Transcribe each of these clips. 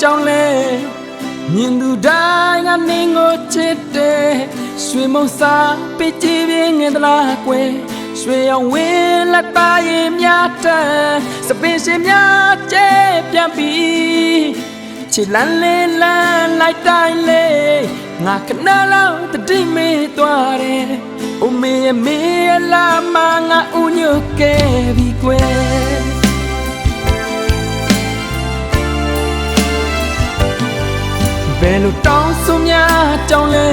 ကြောင့်လဲမြင်သူတိုင်းကနေငိုချစ်တယ်ရွှေမုံစားပစ်ကြည့်ပြင်းငင်သလားကွယ်ရွှေအောင်ဝင်းလက်သားရင်များတန်းစပင်ရှင်များကျဲပြန်ပြီးချစ်လန်းလေးလန်းလိုက်တိုင်းလေငါခဏလောက်တတိမေးသွားတယ်။အိုမေမေလာမငါဦးညွတ်ခဲ့ပြီကွယ် ယ်လိုတောင်းဆိုများကြောင်းလဲ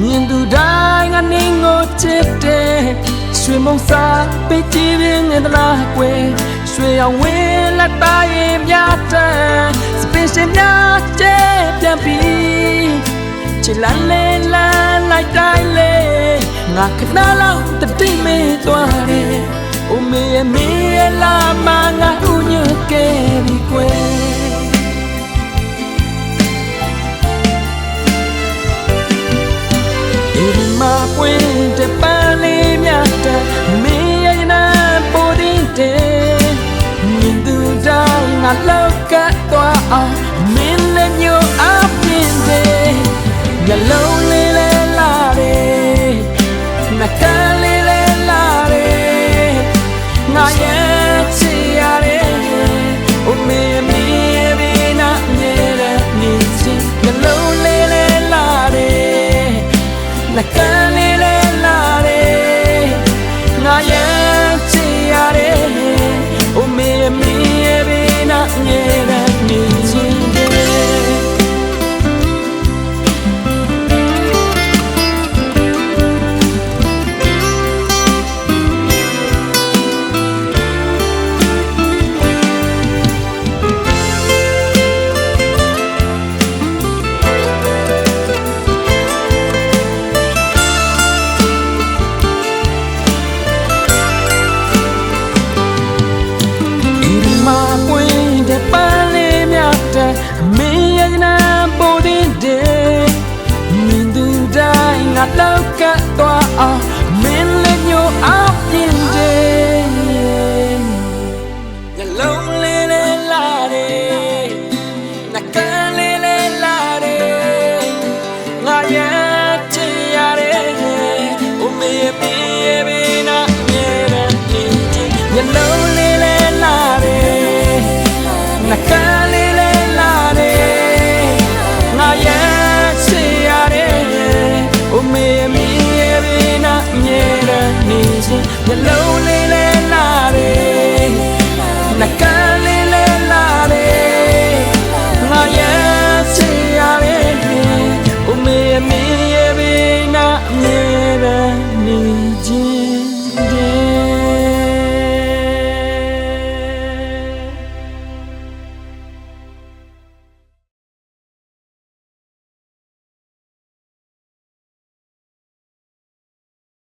မြင်သူတိုင်းကနေငိုချစ်တယ်ရွှေမုံစားပေးကြည့်ရင်ငယ်သလားကွယ်ရွှေအောင်ဝင်းလက်သားရင်များတန်းစပင်ရှင်များကျဲပြန်ပြီးချစ်လန်းလေလန်းလိုက်တိုင်းလေငါခဏလောက်တတိမေးသွားတယ်အိုမေရဲ့မေရဲ့ က် my Hello.